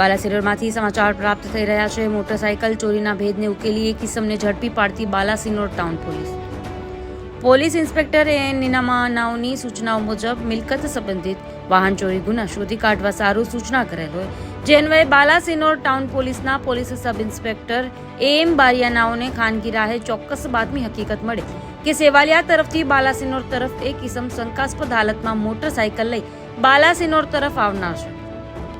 બાલાસિનોરમાંથી સમાચાર પ્રાપ્ત થઈ રહ્યા છે. મોટરસાયકલ ચોરીના ભેદને ઉકેલી એક કિસમને ઝડપી પાડતી Balasinor town police. Police inspector A નિનામાનાઓની સૂચનાઓ મુજબ મિલકત સંબંધિત વાહન ચોરી, ગુના શોધી કાઢવા સારું સૂચના કરેલ હોય. જે અન્વયે બાલાસિનોર ટાઉન પોલીસના પોલીસ સબ ઇન્સ્પેક્ટર એમ બારિયાનાઓને ખાનગી રાહે ચોક્કસ બાતમી હકીકત મળે કે સેવાલિયા તરફથી બાલાસિનોર તરફ એક કિસમ શંકાસ્પદ હાલતમાં મોટરસાયકલ લઈ બાલાસિનોર તરફ આવનાર છે.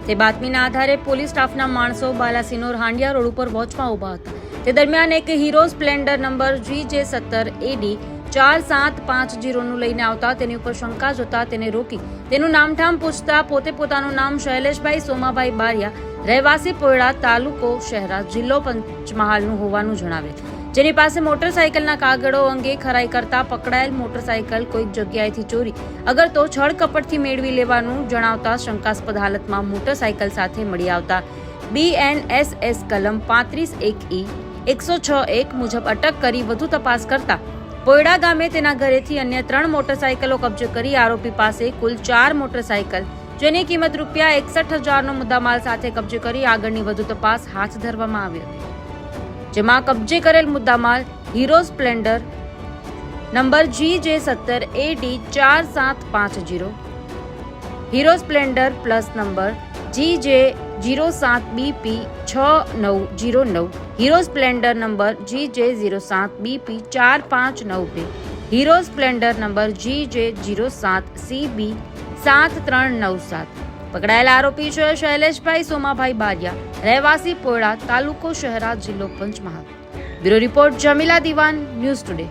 તે બાતમીના આધારે પોલીસ સ્ટાફના માણસો બાલાસિનોર હાંડિયા રોડ ઉપર વોચમાં ઊભા હતા. તે દરમિયાન એક હીરો સ્પ્લેન્ડર નંબર જી જે સત્તર એડી ચાર સાત પાંચ જીરોનું લઈને આવતા તેની ઉપર શંકા જોતા તેને રોકી તેનું નામઠામ પૂછતા પોતે પોતાનું નામ શૈલેષભાઈ સોમાભાઈ બારિયા, રહેવાસી પોયડા તાલુકો શહેરા, જિલ્લો પંચમહાલનું હોવાનું જણાવે જેની પાસે મોટરસાયકલના કાગળો અંગે ખરાઈ કરતા પકડાયેલ મોટરસાયકલ કોઈક જગ્યાએથી ચોરી. અગર તો છળ કપટથી મેળવી લેવાનું જણાવતા શંકાસ્પદ હાલતમાં મોટરસાયકલ સાથે મળી આવતા બીએનએસએસ કલમ પાંત્રીસ એક ઈ એકસો છ એક મુજબ અટક કરી વધુ તપાસ કરતા પોયડા ગામે તેના ઘરેથી અન્ય ત્રણ મોટરસાયકલો કબજે કરી આરોપી પાસે કુલ ચાર મોટરસાયકલ, જેની કિંમત રૂપિયા એકસઠ હજારનો મુદ્દામાલ સાથે કબજે કરી આગળની વધુ તપાસ હાથ ધરવામાં આવી હતી. જેમાં કબજે કરેલ મુદ્દામાલ હીરો સ્પ્લેન્ડર નંબર જી જે સત્તર એ ડી ચાર સાત પાંચ zero, Hero Splendor plus number G J zero સાત બીપી છ નવ જીરો નવ, હીરો સ્પ્લેન્ડર નંબર જી જે ઝીરો સાત બીપી ચાર પાંચ નવ બે, hero Splendor number G J zero સાત સી બી સાત ત્રણ નવ સાત. પકડાયેલા આરોપી છે શૈલેષભાઈ, સોમાભાઈ બારિયા, રહેવાસી પોયડા તાલુકો શહેરા, જિલ્લો પંચમહાલ. બ્યુરો રિપોર્ટ જમીલા દિવાન, ન્યૂઝ ટુડે.